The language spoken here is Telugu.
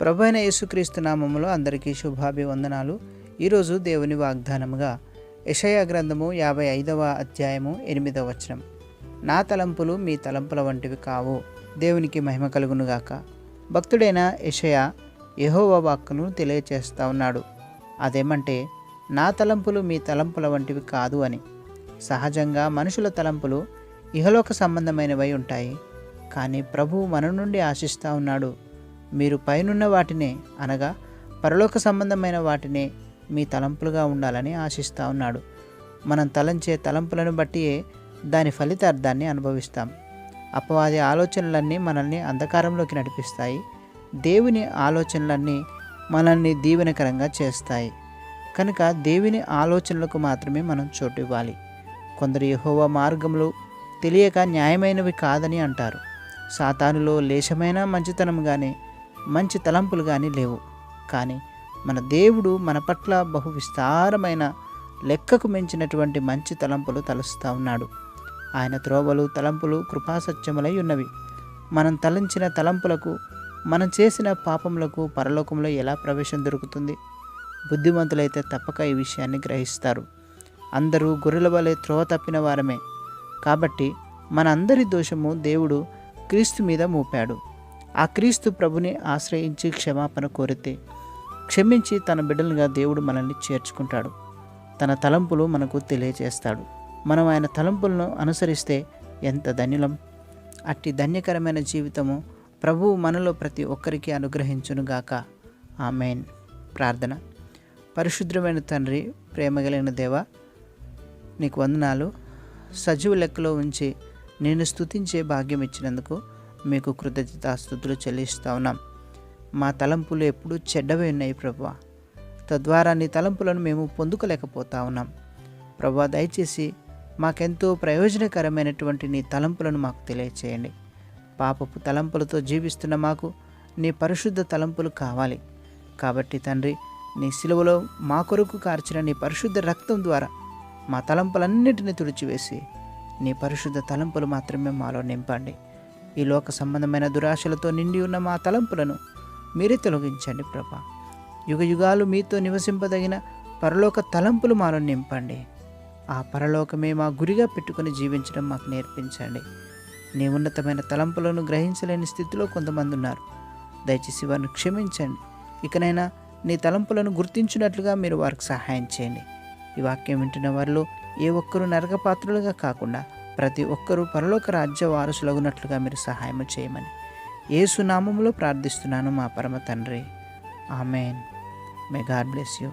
ప్రభు అయిన యేసుక్రీస్తు నామములో అందరికీ శుభాభివందనాలు. ఈరోజు దేవుని వాగ్దానముగా యషయ గ్రంథము యాభై ఐదవ అధ్యాయము ఎనిమిదవ వచనం. నా తలంపులు మీ తలంపుల వంటివి కావు దేవునికి మహిమ కలుగునుగాక భక్తుడైన యషయ యహోవ వాక్కును తెలియచేస్తా ఉన్నాడు. అదేమంటే నా తలంపులు మీ తలంపుల వంటివి కాదు అని. సహజంగా మనుషుల తలంపులు ఇహలోక సంబంధమైనవై ఉంటాయి. కానీ ప్రభువు మన నుండి ఆశిస్తూ ఉన్నాడు. మీరు పైనున్న వాటినే అనగా పరలోక సంబంధమైన వాటినే మీ తలంపులుగా ఉండాలని ఆశిస్తూ ఉన్నాడు. మనం తలంచే తలంపులను బట్టి దాని ఫలితార్థాన్ని అనుభవిస్తాం. అపవాది ఆలోచనలన్నీ మనల్ని అంధకారంలోకి నడిపిస్తాయి. దేవుని ఆలోచనలన్నీ మనల్ని దీవెనకరంగా చేస్తాయి. కనుక దేవుని ఆలోచనలకు మాత్రమే మనం చోటు ఇవ్వాలి. కొందరు యహోవ మార్గములు తెలియక న్యాయమైనవి కాదని అంటారు. సాతానులో లేశమైన మంచితనం కానీ మంచి తలంపులు కానీ లేవు. కానీ మన దేవుడు మన పట్ల బహు విస్తారమైన లెక్కకు మించినటువంటి మంచి తలంపులు తలుస్తూ ఉన్నాడు. ఆయన త్రోవలు తలంపులు కృపాసత్యములై ఉన్నవి మనం తలంచిన తలంపులకు మనం చేసిన పాపములకు పరలోకంలో ఎలా ప్రవేశం దొరుకుతుంది? బుద్ధిమంతులైతే తప్పక ఈ విషయాన్ని గ్రహిస్తారు. అందరూ గొర్రెల వలె త్రోవ తప్పిన వారమే. కాబట్టి మనందరి దోషము దేవుడు క్రీస్తు మీద మోపాడు. ఆ క్రీస్తు ప్రభుని ఆశ్రయించి క్షమాపణ కోరితే క్షమించి తన బిడ్డలుగా దేవుడు మనల్ని చేర్చుకుంటాడు. తన తలంపులు మనకు తెలియజేస్తాడు. మనం ఆయన తలంపులను అనుసరిస్తే ఎంత ధన్యులం. అట్టి ధన్యకరమైన జీవితము ప్రభువు మనలో ప్రతి ఒక్కరికి అనుగ్రహించునుగాక మెయిన్ ప్రార్థన. పరిశుద్ధమైన తండ్రి ప్రేమ కలిగిన దేవ నీకు వందనాలు. సజీవ లెక్కలో ఉంచి నేను స్తుతించే భాగ్యం ఇచ్చినందుకు మీకు కృతజ్ఞతాస్థుతులు చెల్లిస్తా ఉన్నాం. మా తలంపులు ఎప్పుడూ చెడ్డవే ఉన్నాయి ప్రభా తద్వారా నీ తలంపులను మేము పొందుకోలేకపోతా ఉన్నాం. ప్రభా దయచేసి మాకెంతో ప్రయోజనకరమైనటువంటి నీ తలంపులను మాకు తెలియచేయండి. పాపపు తలంపులతో జీవిస్తున్న మాకు నీ పరిశుద్ధ తలంపులు కావాలి. కాబట్టి తండ్రి నీ సిలువలో మా కొరకు కార్చిన నీ పరిశుద్ధ రక్తం ద్వారా మా తలంపులన్నింటినీ తుడిచివేసి నీ పరిశుద్ధ తలంపులు మాత్రమే మాలో నింపండి. ఈ లోక సంబంధమైన దురాశలతో నిండి ఉన్న మా తలంపులను మీరే తొలగించండి ప్రభా. యుగ యుగాలు మీతో నివసింపదగిన పరలోక తలంపులు మాలో నింపండి. ఆ పరలోకమే మా గురిగా పెట్టుకుని జీవించడం మాకు నేర్పించండి. నీ ఉన్నతమైన తలంపులను గ్రహించలేని స్థితిలో కొంతమంది ఉన్నారు. దయచేసి వారిని క్షమించండి. ఇకనైనా నీ తలంపులను గుర్తించినట్లుగా మీరు వారికి సహాయం చేయండి. ఈ వాక్యం వింటున్న వారిలో ఏ ఒక్కరూ నరకపాత్రులుగా కాకుండా ప్రతి ఒక్కరూ పరలోక రాజ్య వారసులగునట్లుగా మీరు సహాయం చేయమని. ఏ సునామంలో ప్రార్థిస్తున్నాను మా పరమ తండ్రి. Amen. May God bless you.